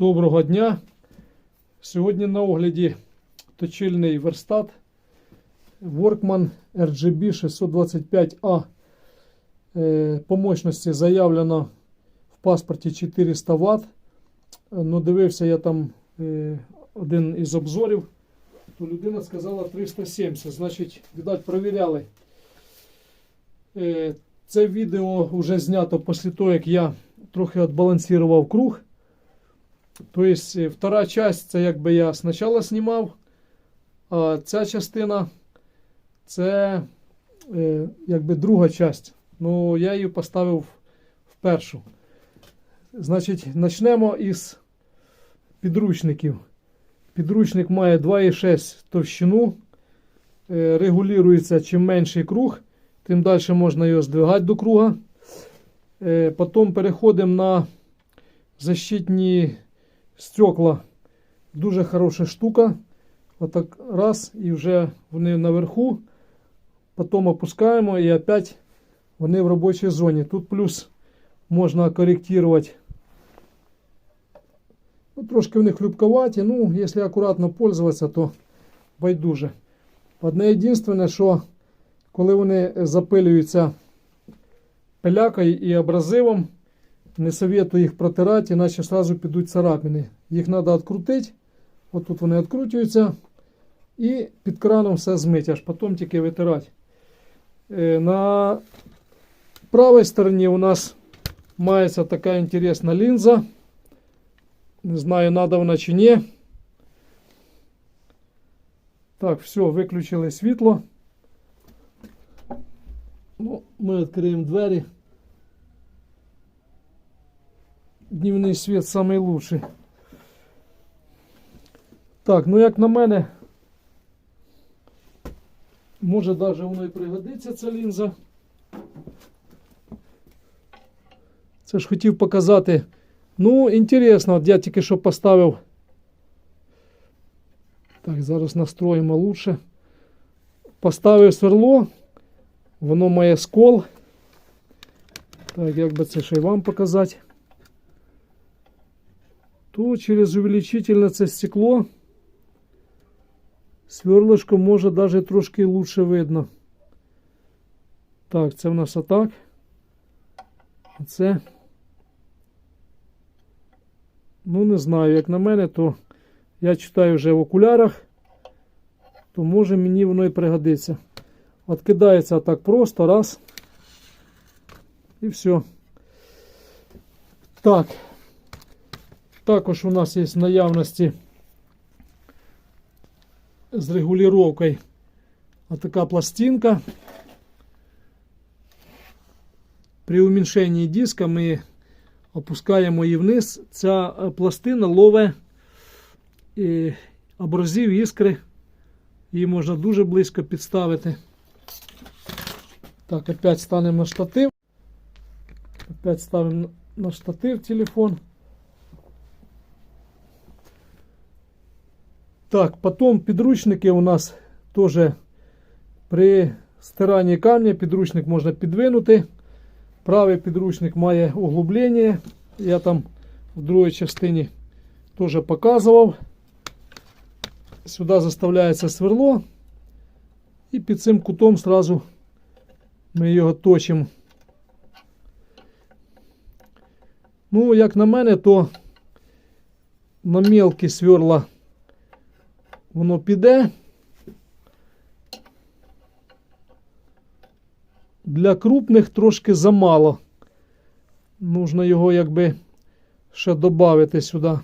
Доброго дня. Сьогодні на огляді точильний верстат Workman RGB 625A. Е, По мощності заявлено в паспорті 400 Вт. Ну, дивився я там е, один із обзорів, то людина сказала 370. Значить, видать, провіряли. Е, Це відео вже знято після того, як я трохи відбалансував круг. Тобто, е, втора часть це якби я спочатку знімав, а ця частина це е, якби друга часть. Ну, я її поставив в першу. Значить, почнемо із підручників. Підручник має 2,6 товщину. Е, регулюється чим менший круг, тим далі можна його здвигати до круга. Потім переходимо на защитні стекла. Дуже хороша штука. Отак раз, і вже вони наверху. Потім опускаємо і опять вони в робочій зоні. Тут плюс можна корректувати. Ну, трошки в них любковаті. Ну, якщо акуратно пользуватися, то байдуже. Одне єдине, що коли вони запилюються пилякою і абразивом, не советую їх протирати, іначе одразу підуть царапини. Їх треба відкрутити. От тут вони відкручуються. І під краном все змить, аж потім тільки витирати. Е, На правій стороні у нас мається така інтересна лінза. Не знаю, надо вона чи ні. Так, все, виключили світло. Ну, ми відкриємо двері. Дневний світ лучший. Так, ну як на мене, може навіть воно і пригодиться ця лінза. Це ж хотів показати. Ну, інтересно, от я тільки що поставив. Так, зараз настроїмо лучше. Поставив сверло, воно має скол. Так, як би це ще й вам показати. То через увеличительне це стекло сверлишко може навіть трошки лучше видно. Так, це в нас отак. А це. Ну, не знаю, як на мене, то я читаю вже в окулярах, то може мені воно і пригодиться. Откидається так просто, раз. І все. Так. Також у нас є наявності з регулюванням така пластинка. При уменьшенні диска ми опускаємо її вниз. Ця е, пластина лове е, абразив іскри. Її можна дуже близько підставити. Так, опять станемо на штатив. Опять ставимо на штатив телефон. Так, потім підручники у нас теж при стиранні камня підручник можна підвинути. Правий підручник має углублення. Я там в другій частині теж показував. Сюди заставляється сверло. І під цим кутом сразу ми його точимо. Ну, як на мене, то на мелкі сверла воно піде. Для крупних трошки замало. Нужно його якби ще додати сюди.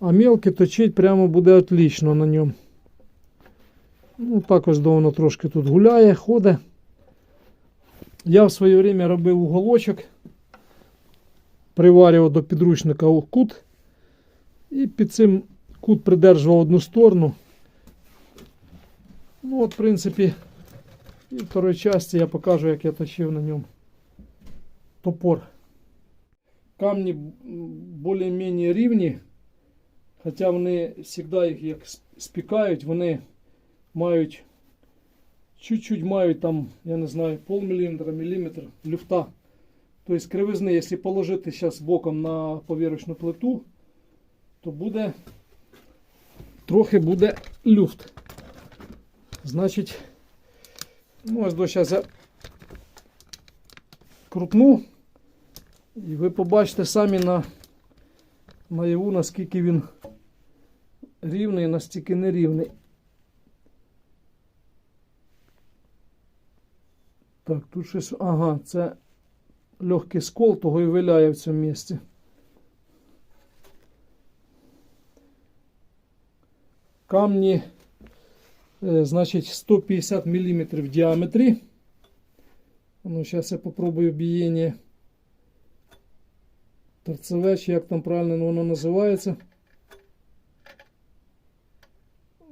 А мелкий точить прямо буде отлично на ньому. Ну, також воно трошки тут гуляє, ходить. Я в своє время робив уголочок, приварював до підручника кут і під цим кут придержував одну сторону. Ну, от, в принципі, і в второй часті я покажу, як я точив на ньому топор. Камні більш-менш рівні, хоча вони завжди їх як спікають, вони мають чуть-чуть мають там, я не знаю, пол міліметра, міліметр люфта. Тобто кривизни, якщо положити зараз боком на поверхню плиту, то буде трохи буде люфт. Значить, ну ось до зараз я крутну, і ви побачите самі на наяву, наскільки він рівний, настільки нерівний. Так, тут щось. Ага, це легкий скол, того і виляє в цьому місці. Камні, е, значить, 150 мм в діаметрі. Ну, зараз я попробую бієння. Торцеве, чи як там правильно воно називається.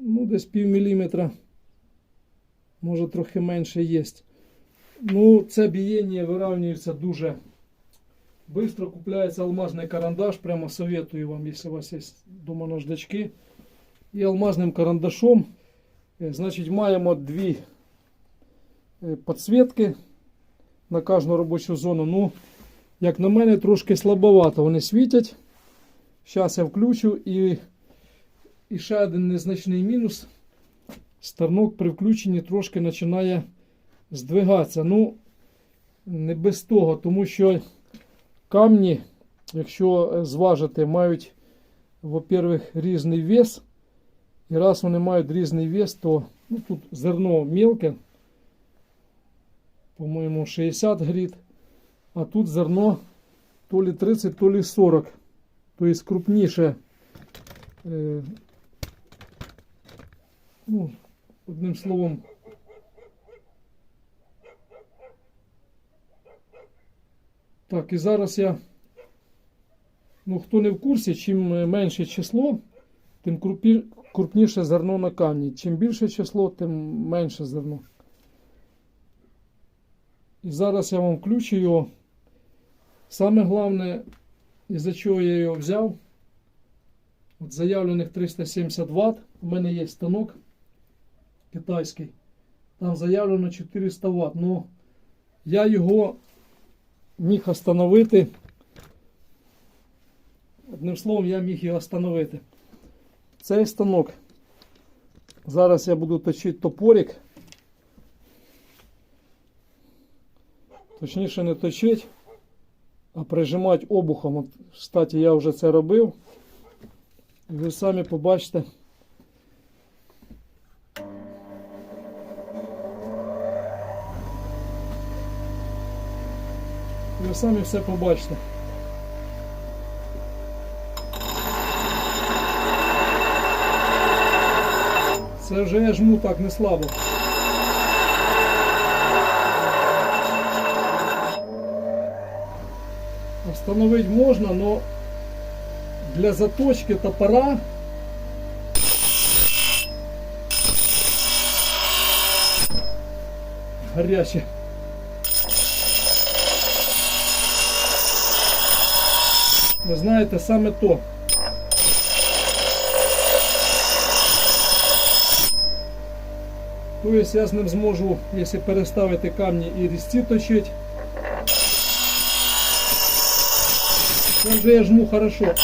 Ну, десь пів міліметра. Може трохи менше є. Ну, це бієння вирівнюється дуже швидко. Купляється алмазний карандаш. Прямо советую вам, якщо у вас є дома наждачки. І алмазним карандашом. Е, Значить, маємо дві е, підсвітки на кожну робочу зону. Ну, як на мене, трошки слабовато вони світять. Зараз я включу і, і ще один незначний мінус. Станок при включенні трошки починає здвигатися. Ну, не без того, тому що камні, якщо зважити, мають, во-первых, різний вес. І раз вони мають різний вес, то ну, тут зерно мілке, по-моєму, 60 грит, а тут зерно то лі 30, то лі 40. Тобто крупніше. Е, ну, одним словом. Так, і зараз я. Ну, хто не в курсі, чим менше число, тим крупніше зерно на камні. Чим більше число, тим менше зерно. І зараз я вам включу його. Саме головне, із-за чого я його взяв. От заявлених 370 Вт. У мене є станок китайський. Там заявлено 400 Вт. Ну, я його міг остановити. Одним словом, я міг його остановити. Цей станок. Зараз я буду точити топорик. Точніше не точить, а прижимати обухом. От, кстати, я вже це робив. Ви самі побачите. Ви самі все побачите. Це вже я жму так не слабо. Встановити можна, але для заточки топора гаряче. Ви знаєте, саме то. Тобто я з ним зможу, якщо переставити камні і різці точити. Там же я жму хорошо.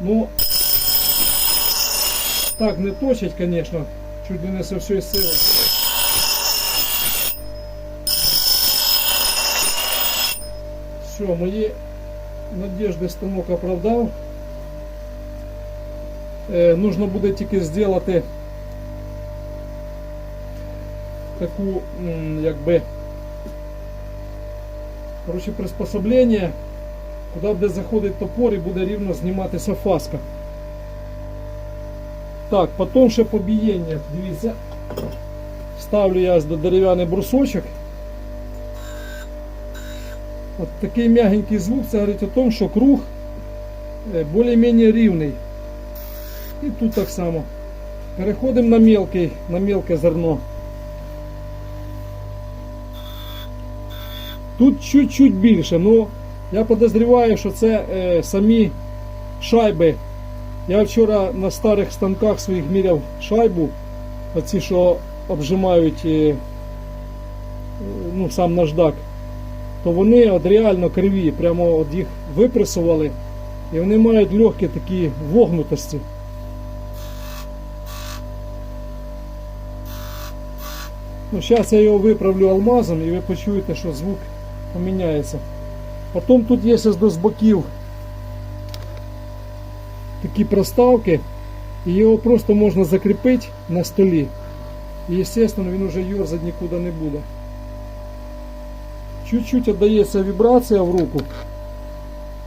Ну, так не точить, конечно, чуть ли не со всей силы. Все, мої надежди станок оправдав. Е, нужно буде тільки зробити таку, якби, коротше, приспособлення, куди буде заходить топор і буде рівно зніматися фаска. Так, потім ще побієння, дивіться, ставлю я до дерев'яний брусочок. От такий м'ягенький звук, це говорить о тому, що круг е, більш-менш рівний. І тут так само. Переходимо на мелкий, на мелке зерно. Тут чуть-чуть більше, ну я подозріваю, що це е, самі шайби. Я вчора на старих станках своїх міряв шайбу, оці, що обжимають е, е, ну, сам наждак. то вони от реально криві, прямо от їх випресували, і вони мають легкі такі вогнутості. Ну, зараз я його виправлю алмазом і ви почуєте, що звук поміняється. Потім тут є ось з боків такі проставки, і його просто можна закріпити на столі. І, звісно, він вже юрзати нікуди не буде. Чуть-чуть віддається вібрація в руку.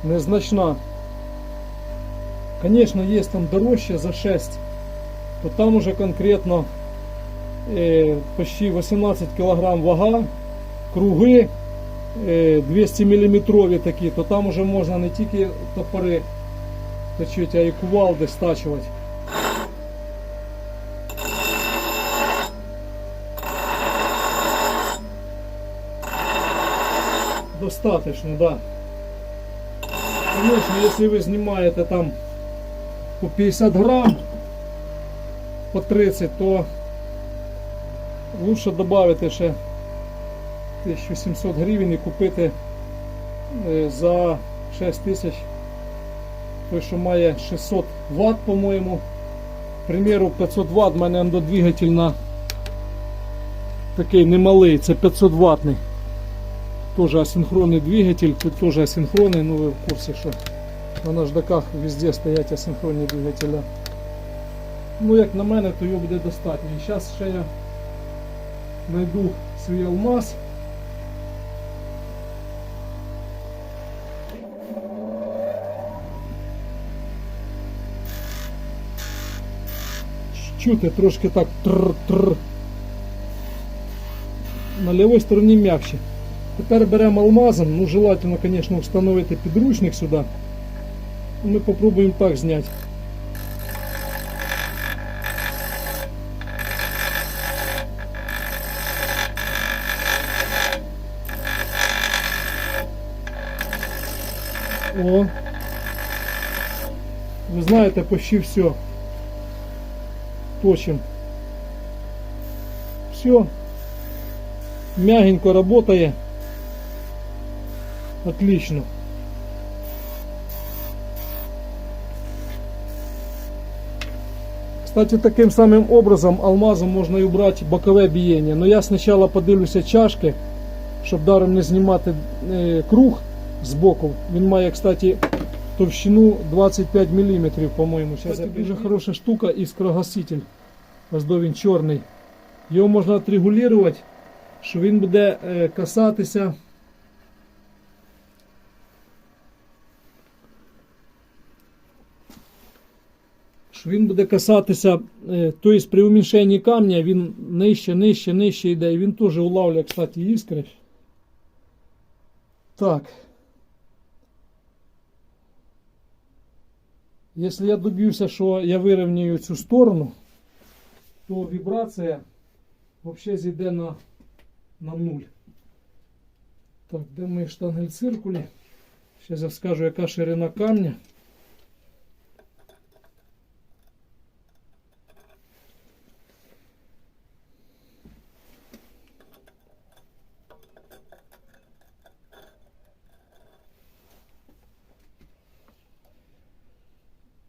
Незначна. Звісно, є там дорожче за 6, то там уже конкретно почти 18 кг вага, круги е, 200 мм такі, то там уже можна не тільки топори точити, а і кувалди стачувати. Достаточно, да. Конечно, если вы снимаете там по 50 грамм, по 30, то лучше добавити ще 1700 гривень і купити е, за 6 тисяч той, що має 600 Вт, по-моєму. Примеру, 500 Вт, в мене андодвигатель на такий немалий, це 500 ватний. Тоже асинхронний двигатель, тут теж асинхронний, ну ви в курсі, що на наждаках везде стоять асинхронні двигателя. Ну, як на мене, то його буде достатньо. І зараз я знайду свій алмаз. Чути трошки так тр-тр. На лівій стороні м'якше. Тепер беремо алмазом, ну желательно, конечно, встановити підручник сюди. Ми попробуємо так зняти. О. Ви знаєте, почти все. Точим. Все. Мягенько работает. Отлично. Кстати, таким самим образом алмазом можна і убрати бокове бієння. Но я спочатку подивлюся чашки, щоб даром не знімати е, круг з боку. Він має, кстати, товщину 25 мм, по-моєму. Це дуже хороша штука іскрогаситель. Ось до він чорний. Його можна отрегулювати, що він буде е, касатися. що він буде касатися, тобто при уміншенні камня він нижче, нижче, нижче йде. І він теж улавлює, кстати, іскри. Так. Якщо я добьюся, що я вирівнюю цю сторону, то вібрація взагалі зійде на, на нуль. Так, де мої штангель циркулі? Зараз я скажу, яка ширина камня.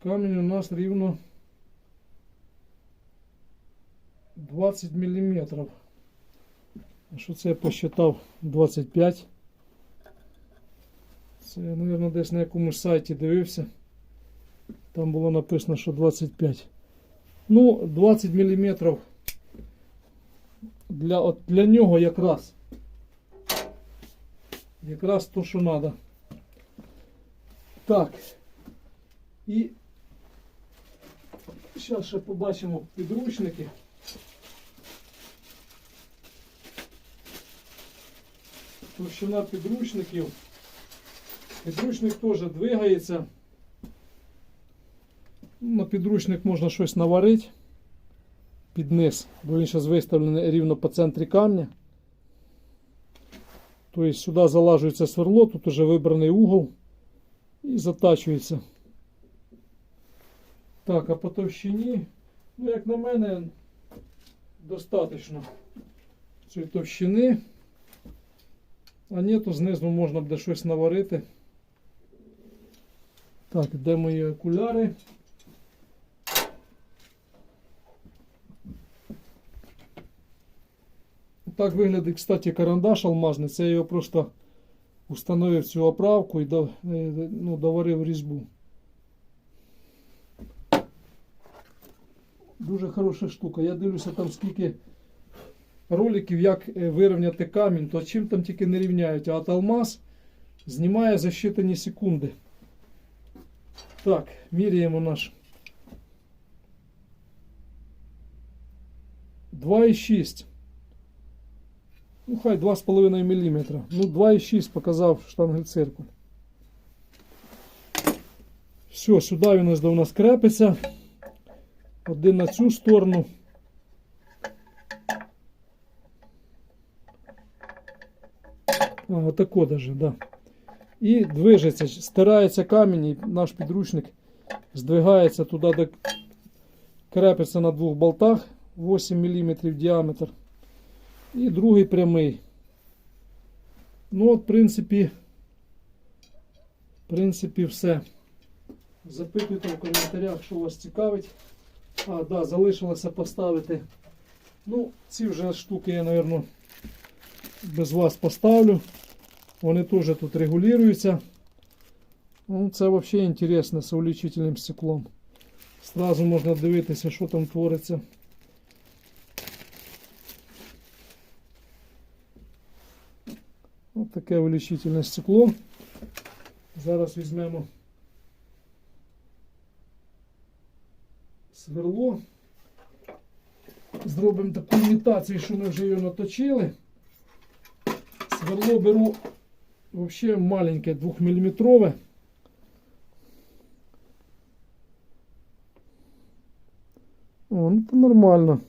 Камінь у нас рівно 20 мм. А що це я посчитав? 25. Це я, мабуть, десь на якомусь сайті дивився. Там було написано, що 25. Ну, 20 мм для, от, для нього якраз. Якраз то, що треба. Так. І зараз ще побачимо підручники. Товщина підручників. Підручник теж двигається. На підручник можна щось наварити під низ, бо він зараз виставлений рівно по центрі камня. Тобто сюди залажується сверло, тут вже вибраний угол і затачується. Так, а по товщині, ну, як на мене, достатньо цієї товщини. А ні, то знизу можна буде щось наварити. Так, де мої окуляри? Так виглядає, кстати, карандаш алмазний. Це я його просто установив цю оправку і е, ну, доварив різьбу. Дуже хороша штука. Я дивлюся там скільки роликів, як е, вирівняти камінь, то чим там тільки не рівняють. А от алмаз знімає за считані секунди. Так, міряємо наш. 2,6. Ну, хай 2,5 мм. Ну, 2,6 показав штангель-циркуль. Все, сюди він ось до нас крепиться. Один на цю сторону. А, отако даже, да. І движеться, стирається камінь, і наш підручник здвигається туди, де крепиться на двох болтах 8 мм діаметр. І другий прямий. Ну, от, в принципі, в принципі, все. Запитуйте в коментарях, що вас цікавить. А, да, залишилося поставити. Ну, ці вже штуки я, мабуть, без вас поставлю. Вони теж тут регулюються. Ну, це взагалі інтересно з увеличительним стеклом. Сразу можна дивитися, що там твориться. Ось таке увеличительне стекло. Зараз візьмемо сверло. Зробимо таку імітацію, що ми вже його наточили. Сверло беру взагалі маленьке 2 мм. О, ну це нормально.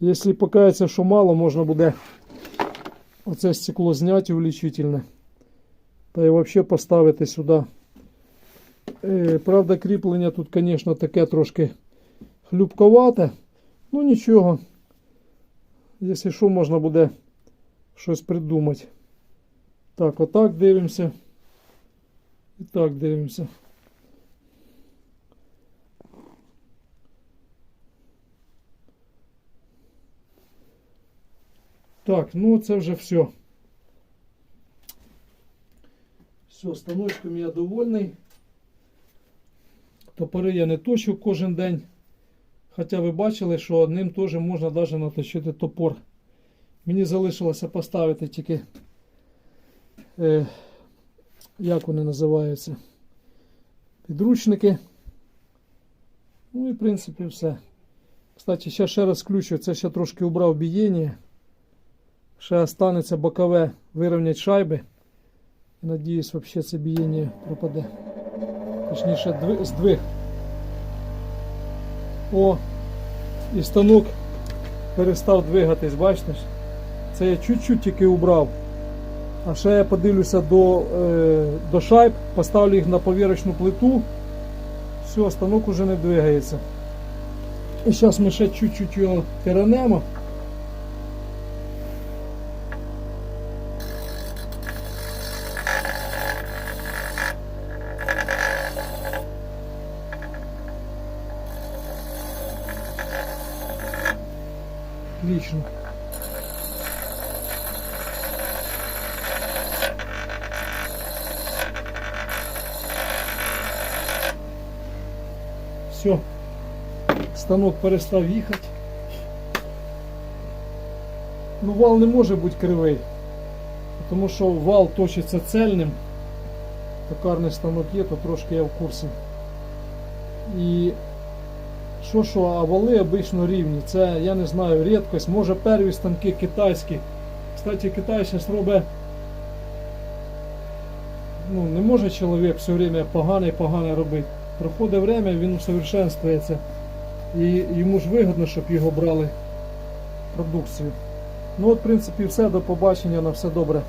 Якщо покається, що мало, можна буде оце стекло зняти увеличительне. Та і взагалі поставити сюди. Е, правда, кріплення тут, звісно, таке трошки хлюбковате. Ну нічого. Якщо що, можна буде щось придумати. Так, отак дивимося. І так дивимося. Так, ну це вже все. Все, станочком я довольний. Топори я не точу кожен день. Хоча ви бачили, що ним теж можна навіть наточити топор. Мені залишилося поставити тільки, е, як вони називаються, підручники. Ну і в принципі все. Кстати, ще ще раз включу, це ще трошки убрав бієння. Ще останеться бокове вирівняти шайби. Надіюсь, взагалі це бієння пропаде. Точніше, здвиг. О, і станок перестав двигатись, бачите? Це я чуть-чуть тільки убрав. А ще я подивлюся до, е, до шайб, поставлю їх на повірочну плиту. Все, станок уже не двигається. І зараз ми ще чуть-чуть його тиранемо. Станок перестав їхати. Ну, вал не може бути кривий, тому що вал точиться цельним. Токарний станок є, то трошки я в курсі. І що що, а вали обично рівні. Це, я не знаю, рідкость. Може перві станки китайські. Кстати, Китай зараз робить. Ну, не може чоловік все время погане погане робити. Проходить время, він усовершенствується. І йому ж вигодно, щоб його брали продукцію. Ну от, в принципі, все. До побачення. На все добре.